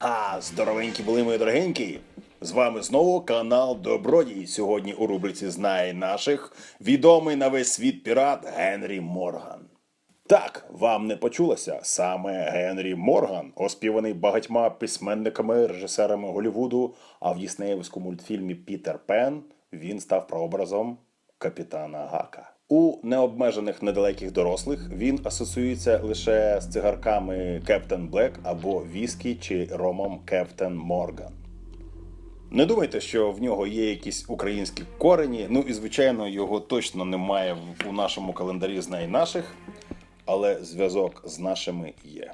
А, здоровенькі були мої дорогенькі. З вами знову канал Добродій. Сьогодні у рубриці Знає наших відомий на весь світ пірат Генрі Морган. Так, вам не почулося. Саме Генрі Морган, оспіваний багатьма письменниками, режисерами Голлівуду, а в діснеївському мультфільмі Пітер Пен він став прообразом капітана Гака. У необмежених недалеких дорослих він асоціюється лише з цигарками Кептен Блек або віскі чи ромом Кептен Морган. Не думайте, що в нього є якісь українські корені. Ну і звичайно, його точно немає у нашому календарі з найнаших, але зв'язок з нашими є.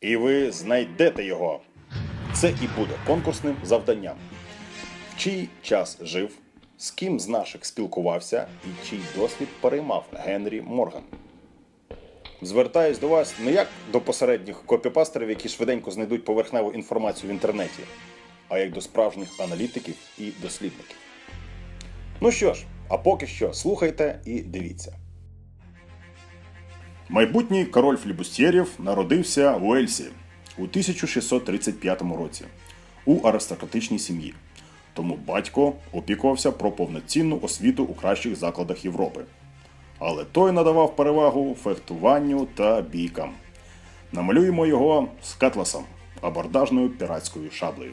І ви знайдете його. Це і буде конкурсним завданням. В чий час жив, з ким з наших спілкувався і чий досвід переймав Генрі Морган. Звертаюсь до вас не як до посередніх копіпастерів, які швиденько знайдуть поверхневу інформацію в інтернеті, а як до справжніх аналітиків і дослідників. Ну що ж, а поки що слухайте і дивіться. Майбутній король флібустьєрів народився в Уельсі у 1635 році у аристократичній сім'ї. Тому батько опікувався про повноцінну освіту у кращих закладах Європи. Але той надавав перевагу фехтуванню та бійкам. Намалюємо його з Кетласом, абордажною піратською шаблею.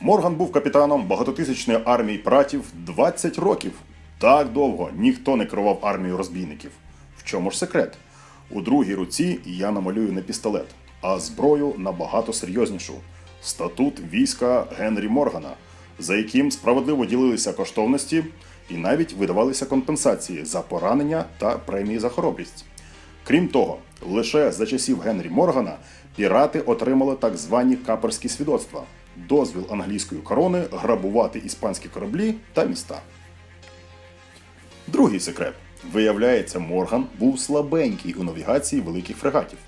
Морган був капітаном багатотисячної армії піратів 20 років. Так довго ніхто не керував армією розбійників. В чому ж секрет? У другій руці я намалюю не пістолет, а зброю набагато серйознішу статут війська Генрі Моргана, за яким справедливо ділилися коштовності і навіть видавалися компенсації за поранення та премії за хоробрість. Крім того, лише за часів Генрі Моргана пірати отримали так звані каперські свідоцтва дозвіл англійської корони грабувати іспанські кораблі та міста. Другий секрет. Виявляється, Морган був слабенький у навігації великих фрегатів.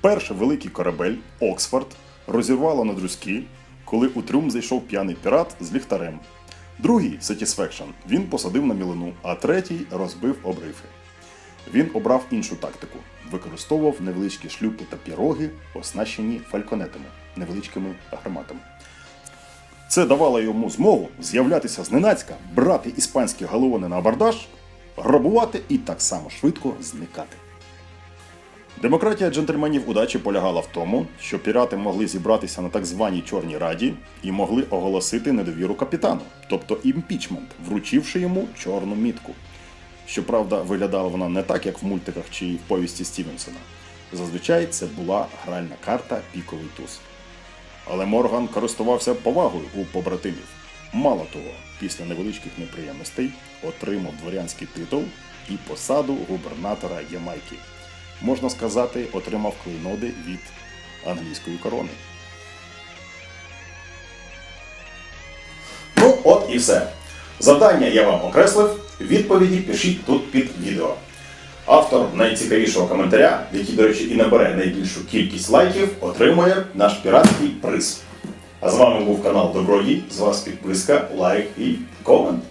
Перший великий корабель Оксфорд розірвало на друзки, коли у трюм зайшов п'яний пірат з ліхтарем. Другий Satisfaction він посадив на мілину, а третій розбив обрифи. Він обрав іншу тактику, використовував невеличкі шлюпки та піроги, оснащені фальконетами, невеличкими гарматами. Це давало йому змогу з'являтися зненацька, брати іспанські галеони на абордаж, грабувати і так само швидко зникати. Демократія джентльменів удачі полягала в тому, що пірати могли зібратися на так званій Чорній Раді і могли оголосити недовіру капітану, тобто імпічмент, вручивши йому чорну мітку. Щоправда, виглядала вона не так, як в мультиках чи в повісті Стівенсона. Зазвичай це була гральна карта піковий туз. Але Морган користувався повагою у побратимів. Мало того, після невеличких неприємностей отримав дворянський титул і посаду губернатора Ямайки. Можна сказати, отримав клейноди від англійської корони. Ну, от і все. Завдання я вам окреслив. Відповіді пишіть тут під відео. Автор найцікавішого коментаря, який, до речі, і набере найбільшу кількість лайків, отримує наш піратський приз. А з вами був канал Добродій. З вас підписка, лайк і комент.